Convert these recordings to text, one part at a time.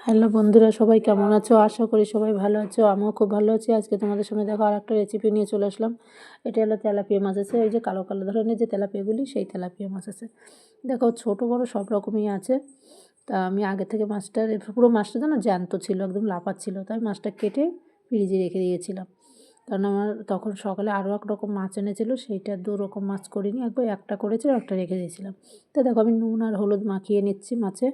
Hello বন্ধুরা, সবাই কেমন আছো? আশা করি সবাই ভালো আছো, আমিও খুব ভালো আছি। আজকে তোমাদের সঙ্গে দেখো আর একটা রেসিপি নিয়ে চলে আসলাম। এটা হলো তেলাপিয়া মাছ আছে। ওই যে কালো কালো ধরনের যে তেলাপিয়াগুলি, সেই তেলাপিয়া মাছ আছে। দেখো, ছোটো, বড়ো সব রকমই আছে। তা আমি আগে থেকে মাছটা পুরো মাছটা যেন জ্যান্ত ছিল, একদম লাফাচ্ছিল তাই মাছটা কেটে ফ্রিজে রেখে দিয়েছিলাম। কারণ আমার তখন সকালে আরও এক রকম মাছ এনেছিলো, সেইটা দু রকম মাছ করিনি। একবার একটা করেছিল একটা রেখে দিয়েছিলাম। তা দেখো, আমি নুন আর হলুদ মাখিয়ে নিচ্ছি মাছে।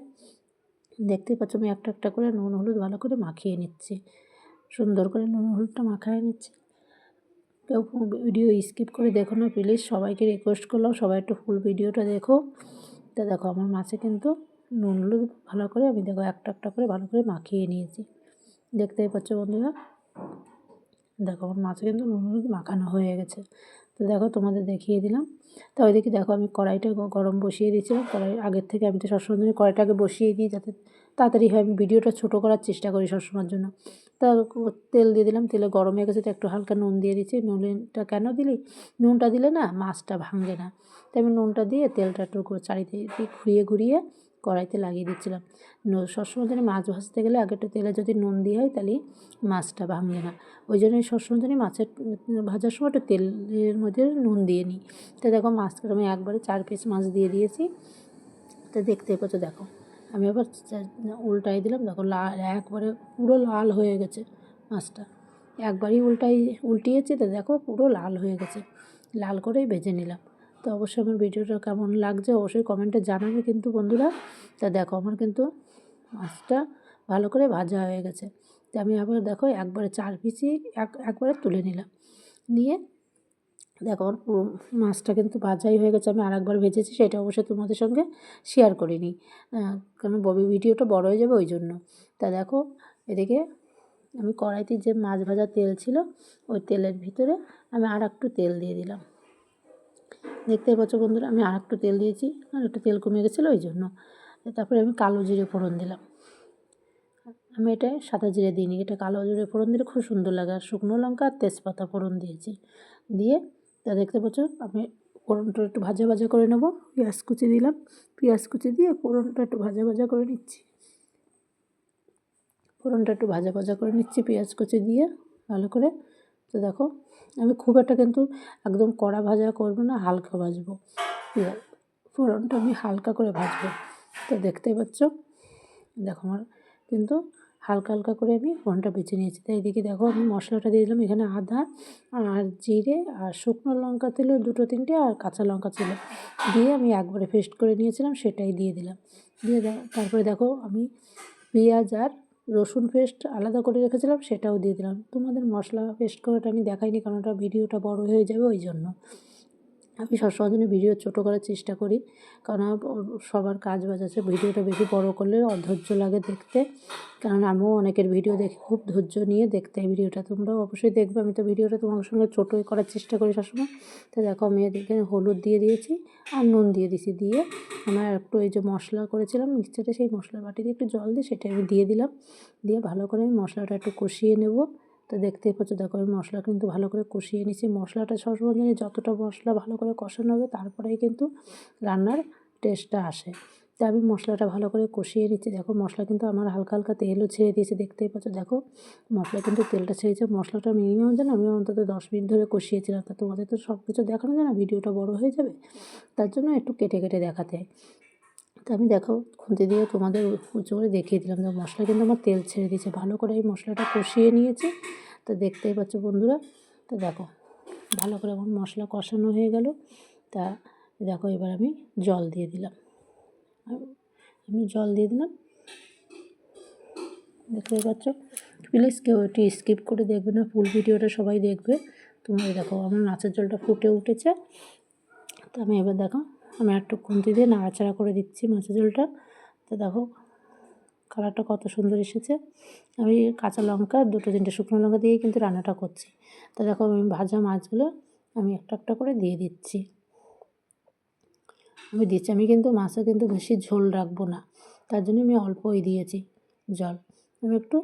দেখতেই পাচ্ছ আমি একটা একটা করে নুন, হলুদ ভালো করে মাখিয়ে নিচ্ছি। সুন্দর করে নুন, হলুদটা মাখিয়ে নিচ্ছি। কেউ ভিডিও স্কিপ করে দেখো না, প্লিজ। সবাইকে রিকোয়েস্ট করলাম, সবাই একটু ফুল ভিডিওটা দেখো। তা দেখো, আমার মাছে কিন্তু নুন, হলুদ ভালো করে আমি দেখো একটা একটা করে ভালো করে মাখিয়ে নিয়েছি। দেখতেই পাচ্ছ বন্ধুরা? দেখো, আমার মাছে কিন্তু নুন মাখানো হয়ে গেছে। তো দেখো, তোমাদের দেখিয়ে দিলাম। তো ওইদিকে দেখো, আমি কড়াইটা গরম বসিয়ে দিয়েছিলাম কড়াই আগের থেকে আমি তো সবসময় জন্য কড়াইটাকে বসিয়ে দিই যাতে তাড়াতাড়ি হয়। আমি ভিডিওটা ছোটো করার চেষ্টা করি সবসময়ের জন্য। তা তেল দিয়ে দিলাম। তেলে গরম হয়ে গেছে, তো একটু হালকা নুন দিয়ে দিচ্ছি। নুনটা কেন দিলি? নুনটা দিলে না মাছটা ভাঙবে না। তাই আমি নুনটা দিয়ে তেলটা একটু চারিদিকে ঘুরিয়ে ঘুরিয়ে কড়াইতে লাগিয়ে দিচ্ছিলাম। সবসময় জন্য মাছ ভাজতে গেলে আগে একটু তেলে যদি নুন দিয়ে হয় তাহলে মাছটা ভাঙবে না। ওই জন্যই সবসময় জন্য মাছের ভাজার সময় একটু তেলের মধ্যে নুন দিয়ে নিই। তো দেখো মাছটা আমি একবারে চার পিস মাছ দিয়ে দিয়েছি। তো দেখতে পাচ্ছ দেখো, আমি আবার উল্টাই দিলাম। দেখো লাল একবারে পুরো লাল হয়ে গেছে মাছটা। একবারই উল্টাই, উল্টিয়েছি তো দেখো পুরো লাল হয়ে গেছে। লাল করেই ভেজে নিলাম। তো অবশ্যই আমার ভিডিওটা কেমন লাগছে অবশ্যই কমেন্টে জানাবে কিন্তু বন্ধুরা। তা দেখো আমার কিন্তু মাছটা ভালো করে ভাজা হয়ে গেছে। তো আমি আবার দেখো একবারে চার পিসি এক, একবারে তুলে নিলাম। নিয়ে দেখো আমার পুরো মাছটা কিন্তু ভাজাই হয়ে গেছে। আমি আরেকবার ভেজেছি, সেটা অবশ্যই তোমাদের সঙ্গে শেয়ার করিনি কারণ ববি ভিডিওটা বড় হয়ে যাবে ওই জন্য। তা দেখো এদিকে আমি কড়াইতে যে মাছ ভাজা তেল ছিল, ওই তেলের ভিতরে আমি আর একটু তেল দিয়ে দিলাম। দেখতে পাচ্ছ বন্ধুরা, আমি আর একটু তেল দিয়েছি, আর একটু তেল কমে গেছিল ওই জন্য। তারপরে আমি কালো জিরে ফোড়ন দিলাম। আমি এটা সাদা জিরে দিইনি, এটা কালো জিরে ফোড়ন দিলে খুব সুন্দর লাগে, আর শুকনো লঙ্কা আর তেজপাতা ফোড়ন দিয়েছি। দিয়ে তা দেখতে পাচ্ছ, আমি ফোড়নটা একটু ভাজা ভাজা করে নেব, পেঁয়াজ কুচি দিলাম, পেঁয়াজ কুচি দিয়ে ফোড়নটা একটু ভাজা ভাজা করে নিচ্ছি। ফোড়নটা একটু ভাজা ভাজা করে নিচ্ছি, পেঁয়াজ কুচি দিয়ে ভালো করে তো দেখো, আমি খুব একটা কিন্তু একদম কড়া ভাজা করব না, হালকা ভাজবো। ফোড়নটা আমি হালকা করে ভাজবো। তো দেখতেই পাচ্ছ, দেখো আমার কিন্তু হালকা হালকা করে আমি ফোড়নটা বেছে নিয়েছি। তাই এদিকে দেখো আমি মশলাটা দিয়ে দিলাম, এখানে আদা আর জিরে আর শুকনো লঙ্কা ছিল, দুটো তিনটে, আর কাঁচা লঙ্কা ছিল। দিয়ে আমি একবারে পেস্ট করে নিয়েছিলাম, সেটাই দিয়ে দিলাম। দিয়ে তারপরে দেখো আমি পেঁয়াজ আর রসুন পেস্ট আলাদা করে রেখেছিলাম, সেটাও দিয়ে দিলাম। তোমাদের মশলা পেস্ট করাটা আমি দেখাইনি, কারণ ওটা ভিডিওটা বড় হয়ে যাবে ওই জন্য। আমি সবসময় জন্য ভিডিও ছোটো করার চেষ্টা করি। কারণ সবার কাজ বাজ আছে, ভিডিওটা বেশি বড় করলে অধৈর্য লাগে দেখতে। কারণ আমিও অনেকের ভিডিও দেখে খুব ধৈর্য নিয়ে দেখতে এই ভিডিওটা। তোমরাও অবশ্যই দেখবে, আমি তো ভিডিওটা তোমার সঙ্গে ছোটোই করার চেষ্টা করি সবসময়। তো দেখো, আমি এখানে হলুদ দিয়ে দিয়েছি আর নুন দিয়ে দিয়েছি দিয়ে আমার একটু এই যে মশলা করেছিলাম, মিক্সচারে সেই মশলার বাটিতে একটু জল দিয়ে সেটা আমি দিয়ে দিলাম। দিয়ে ভালো করে আমি মশলাটা একটু কষিয়ে নেব। তো দেখতেই পাচ্ছ, দেখো আমি মশলা কিন্তু ভালো করে কষিয়ে নিচ্ছি মশলাটা সবসময় জানি যতটা মশলা ভালো করে কষানো হবে, তারপরেই কিন্তু রান্নার টেস্টটা আসে। তো আমি মশলাটা ভালো করে কষিয়ে নিচ্ছি। দেখো, মশলা কিন্তু আমার হালকা হালকা তেলও ছেড়ে দিয়েছে, দেখতেই পাচ্ছ। দেখো, মশলা কিন্তু তেলটা ছেড়েছে। মশলাটা মিনিমাম যেন আমি অন্তত দশ মিনিট ধরে কষিয়েছিলাম। তা তোমাদের তো সব কিছু দেখানো যায় না, ভিডিওটা বড় হয়ে যাবে। তার জন্য একটু কেটে কেটে দেখাতে। তো আমি দেখো খুঁতে দিয়ে তোমাদের উঁচু করে দেখিয়ে দিলাম। যে মশলা কিন্তু আমার তেল ছেড়ে দিয়েছে। ভালো করে এই মশলাটা কষিয়ে নিয়েছি। তো দেখতেই পাচ্ছ বন্ধুরা, তো দেখো, ভালো করে আমার মশলা কষানো হয়ে গেল। তা দেখো, এবার আমি জল দিয়ে দিলাম। আমি জল দিয়ে দিলাম। দেখতেই পাচ্ছ? প্লিজ কেউ একটু স্কিপ করে দেখবে না, ফুল ভিডিওটা সবাই দেখবে। তোমার দেখো, আমার মাছের জলটা ফুটে উঠেছে। তো আমি এবার দেখো আমি একটু খুন্তি দিয়ে নাড়াচাড়া করে দিচ্ছি মাছের ঝোলটা। তো দেখো, কালারটা কত সুন্দর এসেছে। আমি কাঁচা লঙ্কা, দুটো তিনটে শুকনো লঙ্কা দিয়েই কিন্তু রান্নাটা করছি। তো দেখো, আমি ভাজা মাছগুলো আমি একটা একটা করে দিয়ে দিচ্ছি। আমি দিচ্ছি, আমি কিন্তু মাছে কিন্তু বেশি ঝোল রাখব না। তার জন্য আমি অল্পই দিয়েছি জল। আমি একটু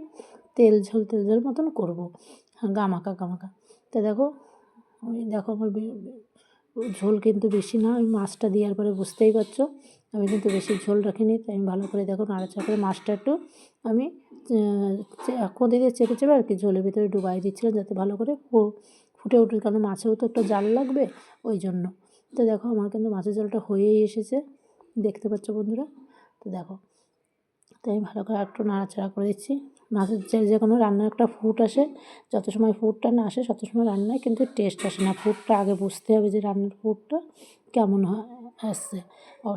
তেল ঝোল তেল ঝোল মতন করব। গামাকা গামাকা তো দেখো দেখো আমার ঝোল কিন্তু বেশি না আমি মাছটা দেওয়ার পরে বুঝতেই পারছ। আমি কিন্তু বেশি ঝোল রাখিনি, তাই আমি ভালো করে দেখো নাড়াচাড়া করে মাছটা একটু আমি কোঁদে দিয়ে চেপে চেপে আর কি ঝোলের ভিতরে ডুবাই দিচ্ছিলাম যাতে ভালো করে ফুটে উঠে কারণ মাছেও তো একটা জাল লাগবে ওই জন্য। তো দেখো আমার কিন্তু মাছের ঝোলটা হয়েই এসেছে, দেখতে পাচ্ছ বন্ধুরা? তো দেখো তো আমি ভালো করে একটু নাড়াচাড়া করে দিচ্ছি। মাছের যে যে কোনো রান্নার একটা ফুট আসে, যত সময় ফুটটা না আসে, তত সময় রান্নায় কিন্তু টেস্ট আসে না। ফুটটা আগে বুঝতে হবে যে রান্নার ফুটটা কেমন হয় আসছে।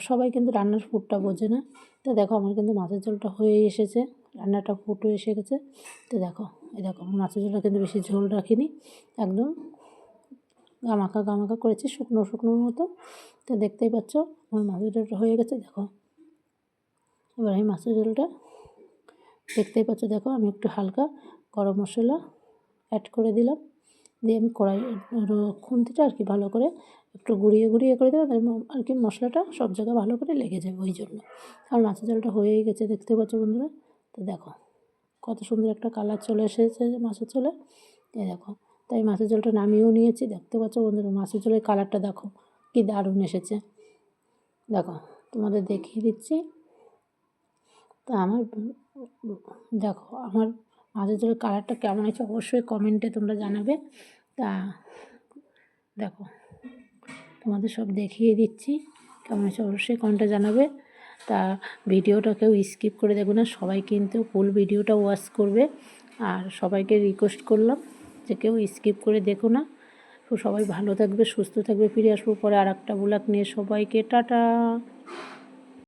সবাই কিন্তু রান্নার ফুটটা বোঝে না। তো দেখো আমার কিন্তু মাছের ঝোলটা হয়ে এসেছে, রান্নাটা ফুটও এসে গেছে। তো দেখো, এই দেখো, মাছের ঝোলটা কিন্তু বেশি ঝোল রাখিনি, একদম গামাকা গামাখা করেছি, শুকনো শুকনোর মতো। তো দেখতেই পাচ্ছ, আমার মাছের ঝোলটা হয়ে গেছে। দেখো, এবার আমি মাছের ঝোলটা দেখতেই পাচ্ছ, দেখো আমি একটু হালকা গরম মশলা অ্যাড করে দিলাম। দিয়ে আমি কড়াই খুন্তিটা আর কি ভালো করে একটু গুঁড়িয়ে গুঁড়িয়ে করে দেবো আর কি মশলাটা সব জায়গায় ভালো করে লেগে যাবে ওই জন্য। আর মাছের ঝোলটা হয়েই গেছে, দেখতে পাচ্ছ বন্ধুরা? তো দেখো, কত সুন্দর একটা কালার চলে এসেছে মাছের ঝোলে। এ দেখো, তাই মাছের ঝোলটা নামিয়েও নিয়েছি, দেখতে পাচ্ছ বন্ধুরা? মাছের ঝোলের কালারটা দেখো, কি দারুণ এসেছে। দেখো, তোমাদের দেখিয়ে দিচ্ছি। তা আমার দেখো, আমার মাছের ঝোলের কালারটা কেমন হয়েছে অবশ্যই কমেন্টে তোমরা জানাবে। তা দেখো, তোমাদের সব দেখিয়ে দিচ্ছি কেমন হয়েছে অবশ্যই কমেন্টে জানাবে। তা ভিডিওটা কেউ স্কিপ করে দেখবে না, সবাই কিন্তু ফুল ভিডিওটা ওয়াচ করবে। আর সবাইকে রিকোয়েস্ট করলাম যে কেউ স্কিপ করে দেখো না। তো সবাই ভালো থাকবে, সুস্থ থাকবে, ফিরে আসব পরে আর একটা ব্লগ নিয়ে। সবাইকে টাটা।